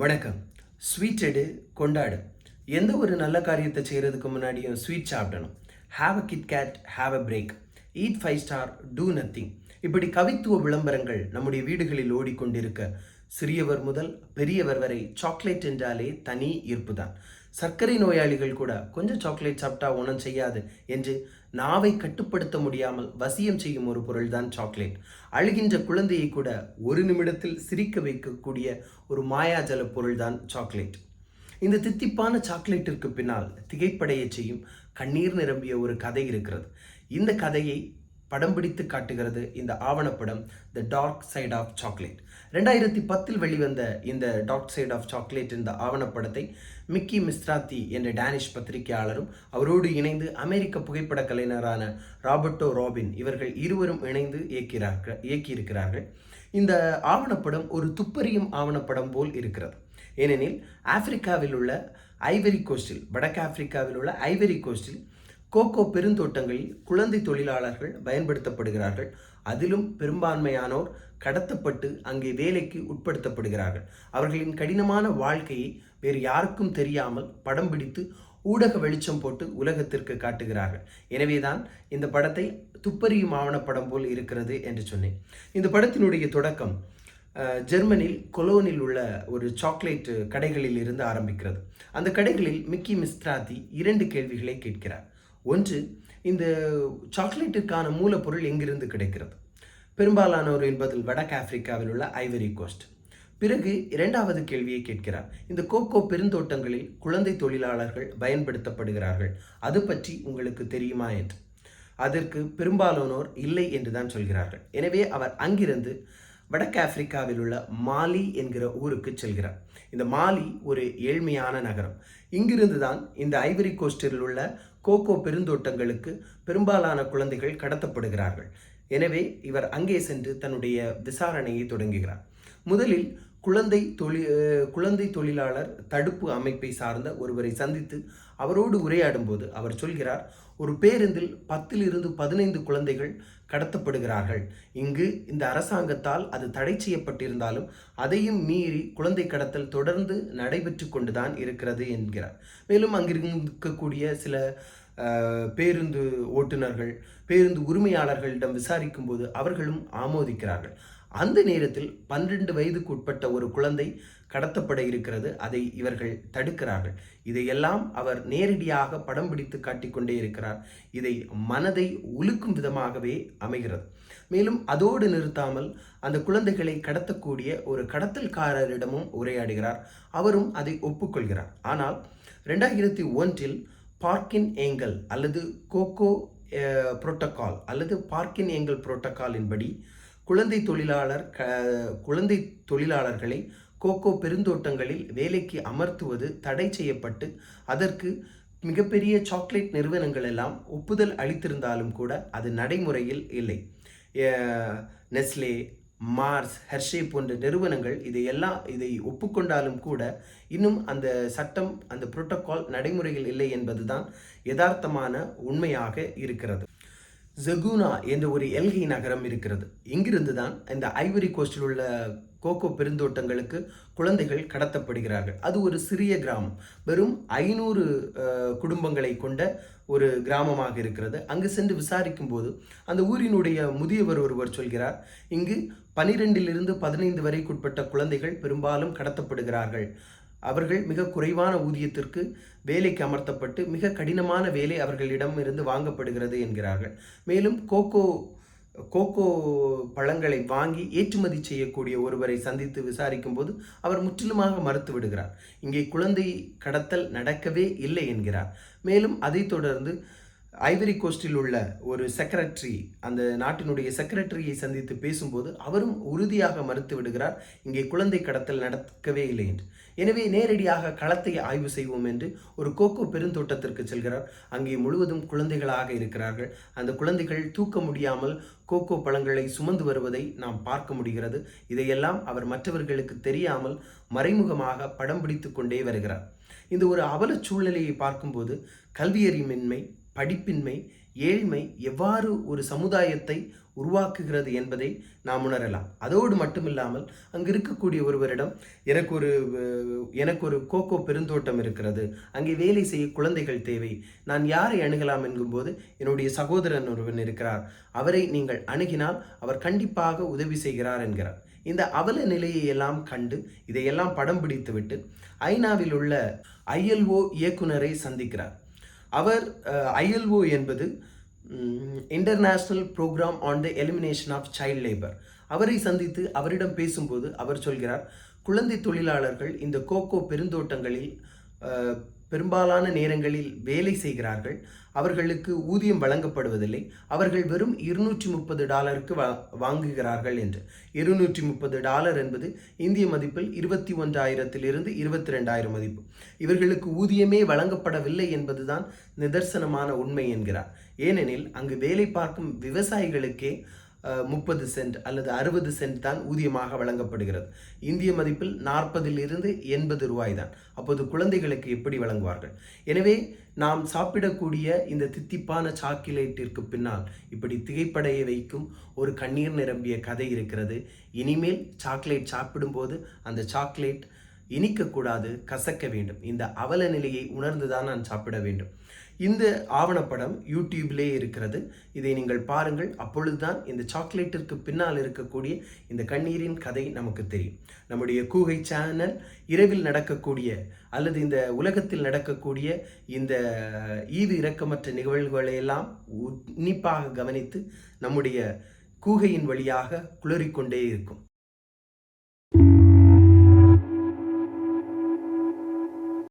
வணக்கம். ஸ்வீட் எடு கொண்டாடு. எந்த ஒரு நல்ல காரியத்தை செய்கிறதுக்கு முன்னாடியும் ஸ்வீட் சாப்பிடணும். Have a KitKat have a break eat Five Star do nothing இப்படி கவித்துவ விளம்பரங்கள் நம்முடைய வீடுகளில் ஓடிக்கொண்டிருக்க சிறியவர் முதல் பெரியவர் வரை சாக்லேட் என்றாலே தனி ஈர்ப்பு தான் சர்க்கரை நோயாளிகள் கூட கொஞ்சம் சாக்லேட் சாப்பிட்டா ஒன்றும் செய்யாது என்று நாவை கட்டுப்படுத்த முடியாமல் வசியம் செய்யும் ஒரு பொருள்தான் சாக்லேட் அழுகின்ற குழந்தையை கூட ஒரு நிமிடத்தில் சிரிக்க வைக்கக்கூடிய ஒரு மாயாஜல பொருள்தான் சாக்லேட் இந்த தித்திப்பான சாக்லேட்டிற்கு பின்னால் திகைப்படைய செய்யும் கண்ணீர் நிரம்பிய ஒரு கதை இருக்கிறது. இந்த கதையை படம் பிடித்து காட்டுகிறது இந்த ஆவணப்படம் the dark side of chocolate ரெண்டாயிரத்தி பத்தில் வெளிவந்த இந்த டார்க் சைட் ஆஃப் சாக்லேட் இந்த ஆவணப்படத்தை மிக்கி மிஸ்ராத்தி என்ற டேனிஷ் பத்திரிகையாளரும் அவரோடு இணைந்து அமெரிக்க புகைப்பட கலைஞரான ராபர்ட்டோ ராபின் இவர்கள் இருவரும் இணைந்து இயக்கிறார்கள் இயக்கியிருக்கிறார்கள். இந்த ஆவணப்படம் ஒரு துப்பறியும் ஆவணப்படம் போல் இருக்கிறது. ஏனெனில் ஆப்பிரிக்காவில் உள்ள ஐவரி கோஸ்டில் வடக்கு ஆப்பிரிக்காவில் உள்ள ஐவரி கோஸ்டில் கோகோ பெருந்தோட்டங்களில் குழந்தை தொழிலாளர்கள் பயன்படுத்தப்படுகிறார்கள். அதிலும் பெரும்பான்மையானோர் கடத்தப்பட்டு அங்கே வேலைக்கு உட்படுத்தப்படுகிறார்கள். அவர்களின் கடினமான வாழ்க்கையை வேறு யாருக்கும் தெரியாமல் படம் பிடித்து ஊடக வெளிச்சம் போட்டு உலகத்திற்கு காட்டுகிறார்கள். எனவேதான் இந்த படத்தை துப்பறியும் ஆவணப்படம் போல் இருக்கிறது என்று சொன்னேன். இந்த படத்தினுடைய தொடக்கம் ஜெர்மனில் கொலோனில் உள்ள ஒரு சாக்லேட் கடைகளில் இருந்து ஆரம்பிக்கிறது. அந்த கடைகளில் மிக்கி மிஸ்ட்ராதி இரண்டு கேள்விகளை கேட்கிறார். ஒன்று இந்த சாக்லேட்டிற்கான மூலப்பொருள் எங்கிருந்து கிடைக்கிறது? பெரும்பாலானோர் என்பதில் வடக்கு ஆப்பிரிக்காவில் உள்ள ஐவரி கோஸ்ட். பிறகு இரண்டாவது கேள்வியை கேட்கிறார். இந்த கோகோ பெருந்தோட்டங்களில் குழந்தை தொழிலாளர்கள் பயன்படுத்தப்படுகிறார்கள். அது பற்றி உங்களுக்கு தெரியுமா என்று. அதற்கு பெரும்பாலானோர் இல்லை என்று தான் சொல்கிறார்கள். எனவே அவர் அங்கிருந்து வடக்கு ஆப்பிரிக்காவில் உள்ள மாலி என்கிற ஊருக்கு செல்கிறார். இந்த மாலி ஒரு ஏழ்மையான நகரம். இங்கிருந்து தான் இந்த ஐவரி கோஸ்டில் உள்ள கோகோ பெருந்தோட்டங்களுக்கு பெரும்பாலான குழந்தைகள் கடத்தப்படுகிறார்கள். எனவே இவர் அங்கே சென்று தன்னுடைய விசாரணையை தொடங்குகிறார். முதலில் குழந்தை தொழி குழந்தை தொழிலாளர் தடுப்பு அமைப்பை சார்ந்த ஒருவரை சந்தித்து அவரோடு உரையாடும்போது அவர் சொல்கிறார் ஒரு பேருந்தில் பத்திலிருந்து பதினைந்து குழந்தைகள் கடத்தப்படுகிறார்கள். இங்கு இந்த அரசாங்கத்தால் அது தடை செய்யப்பட்டிருந்தாலும் அதையும் மீறி குழந்தை கடத்தல் தொடர்ந்து நடைபெற்று கொண்டுதான் இருக்கிறது என்கிறார். மேலும் அங்கிருக்கக்கூடிய சில பேருந்து ஓட்டுநர்கள் பேருந்து உரிமையாளர்களிடம் விசாரிக்கும் போது அவர்களும் ஆமோதிக்கிறார்கள். அந்த நேரத்தில் பன்னிரண்டு வயதுக்கு உட்பட்ட ஒரு குழந்தை கடத்தப்பட இருக்கிறது. அதை இவர்கள் தடுக்கிறார்கள். இதையெல்லாம் அவர் நேரடியாக படம் பிடித்து காட்டிக்கொண்டே இருக்கிறார். இதை மனதை உலுக்கும் விதமாகவே அமைகிறது. மேலும் அதோடு நிறுத்தாமல் அந்த குழந்தைகளை கடத்தக்கூடிய ஒரு கடத்தல்காரரிடமும் உரையாடுகிறார். அவரும் அதை ஒப்புக்கொள்கிறார். ஆனால் ரெண்டாயிரத்தி ஒன்றில் பார்க்கின் ஏங்கல் அல்லது கோகோ புரோட்டோக்கால் அல்லது பார்க்கின் ஏங்கல் புரோட்டோக்காலின்படி குழந்தை தொழிலாளர் க குழந்தை தொழிலாளர்களை கோகோ பெருந்தோட்டங்களில் வேலைக்கு அமர்த்துவது தடை செய்யப்பட்டு அதற்கு மிகப்பெரிய சாக்லேட் நிறுவனங்கள் எல்லாம் ஒப்புதல் அளித்திருந்தாலும் கூட அது நடைமுறையில் இல்லை. நெஸ்லே மார்ஸ் ஹெர்ஷே போன்ற நிறுவனங்கள் இதையெல்லாம் இதை ஒப்புக்கொண்டாலும் கூட இன்னும் அந்த சட்டம் அந்த புரோட்டோகால் நடைமுறையில் இல்லை என்பதுதான் யதார்த்தமான உண்மையாக இருக்கிறது. ஜகுனா என்ற ஒரு எல்கை நகரம் இருக்கிறது. இங்கிருந்து தான் இந்த ஐவரி கோஸ்டில் உள்ள கோகோ பெருந்தோட்டங்களுக்கு குழந்தைகள் கடத்தப்படுகிறார்கள். அது ஒரு சிறிய கிராமம். வெறும் ஐநூறு குடும்பங்களை கொண்ட ஒரு கிராமமாக இருக்கிறது. அங்கு சென்று விசாரிக்கும் போது அந்த ஊரினுடைய முதியவர் ஒருவர் சொல்கிறார் இங்கு பனிரெண்டிலிருந்து பதினைந்து வரைக்குட்பட்ட குழந்தைகள் பெரும்பாலும் கடத்தப்படுகிறார்கள். அவர்கள் மிக குறைவான ஊதியத்திற்கு வேலைக்கு அமர்த்தப்பட்டு மிக கடினமான வேலை அவர்களிடம் இருந்து வாங்கப்படுகிறது என்கிறார்கள். மேலும் கோகோ கோகோ பழங்களை வாங்கி ஏற்றுமதி செய்யக்கூடிய ஒருவரை சந்தித்து விசாரிக்கும் போது அவர் முற்றிலுமாக மறுத்து விடுகிறார். இங்கே குழந்தை கடத்தல் நடக்கவே இல்லை என்கிறார். மேலும் அதைத் தொடர்ந்து ஐவரி கோஸ்டில் உள்ள ஒரு செக்ரட்டரி அந்த நாட்டினுடைய செக்ரட்டரியை சந்தித்து பேசும்போது அவரும் உறுதியாக மறுத்து விடுகிறார் இங்கே குழந்தை கடத்தல் நடக்கவே இல்லை என்று. எனவே நேரடியாக களத்தை ஆய்வு செய்வோம் என்று ஒரு கோகோ பெருந்தோட்டத்திற்கு செல்கிறார். அங்கே முழுவதும் குழந்தைகளாக இருக்கிறார்கள். அந்த குழந்தைகள் தூக்க முடியாமல் கோகோ பழங்களை சுமந்து வருவதை நாம் பார்க்க முடிகிறது. இதையெல்லாம் அவர் மற்றவர்களுக்கு தெரியாமல் மறைமுகமாக படம் பிடித்து கொண்டே வருகிறார். இந்த ஒரு அவல சூழ்நிலையை பார்க்கும்போது கல்வியறிவின்மை படிப்பின்மை ஏழ்மை எவ்வாறு ஒரு சமுதாயத்தை உருவாக்குகிறது என்பதை நாம் உணரலாம். அதோடு மட்டுமில்லாமல் அங்கு இருக்கக்கூடிய ஒருவரிடம் எனக்கு ஒரு எனக்கு ஒரு கோகோ பெருந்தோட்டம் இருக்கிறது. அங்கே வேலை செய்ய குழந்தைகள் தேவை. நான் யாரை அணுகலாம் என்கும்போது என்னுடைய சகோதரன் ஒருவன் இருக்கிறார். அவரை நீங்கள் அணுகினால் அவர் கண்டிப்பாக உதவி செய்கிறார் என்கிறார். இந்த அவல நிலையை எல்லாம் கண்டு இதையெல்லாம் படம் பிடித்துவிட்டு ஐநாவில் உள்ள ஐஎல்ஓ இயக்குனரை சந்திக்கிறார். அவர் ஐஎல்ஓ என்பது international programme on the elimination of child labour அவரை சந்தித்து அவரிடம் பேசும்போது அவர் சொல்கிறார் குழந்தை தொழிலாளர்கள் இந்த கோகோ பெருந்தோட்டங்களில் பெரும்பாலான நேரங்களில் வேலை செய்கிறார்கள். அவர்களுக்கு ஊதியம் வழங்கப்படுவதில்லை. அவர்கள் வெறும் இருநூற்றி முப்பது டாலருக்கு வா வாங்குகிறார்கள் என்று. இருநூற்றி முப்பது டாலர் என்பது இந்திய மதிப்பில் இருபத்தி ஒன்றாயிரத்திலிருந்து இருபத்தி ரெண்டாயிரம் மதிப்பு. இவர்களுக்கு ஊதியமே வழங்கப்படவில்லை என்பதுதான் நிதர்சனமான உண்மை என்கிறார். ஏனெனில் அங்கு வேலை பார்க்கும் விவசாயிகளுக்கே முப்பது சென்ட் அல்லது அறுபது சென்ட் தான் ஊதியமாக வழங்கப்படுகிறது. இந்திய மதிப்பில் நாற்பதிலிருந்து எண்பது ரூபாய் தான். அப்போது குழந்தைகளுக்கு எப்படி வழங்குவார்கள்? எனவே நாம் சாப்பிடக்கூடிய இந்த தித்திப்பான சாக்லேட்டிற்கு பின்னால் இப்படி திகைப்படைய வைக்கும் ஒரு கண்ணீர் நிரம்பிய கதை இருக்கிறது. இனிமேல் சாக்லேட் சாப்பிடும்போது அந்த சாக்லேட் இனிக்கக்கூடாது கசக்க வேண்டும். இந்த அவல நிலையை உணர்ந்துதான் நான் சாப்பிட வேண்டும். இந்த ஆவணப்படம் யூடியூபிலே இருக்கிறது. இதை நீங்கள் பாருங்கள். அப்பொழுதுதான் இந்த சாக்லேட்டிற்கு பின்னால் இருக்கக்கூடிய இந்த கண்ணீரின் கதை நமக்கு தெரியும். நம்முடைய கூகை சேனல் இரவில் நடக்கக்கூடிய அல்லது இந்த உலகத்தில் நடக்கக்கூடிய இந்த ஈது இரக்கமற்ற நிகழ்வுகளை எல்லாம் உன்னிப்பாக கவனித்து நம்முடைய கூகையின் வழியாக குளறிக்கொண்டே இருக்கும்.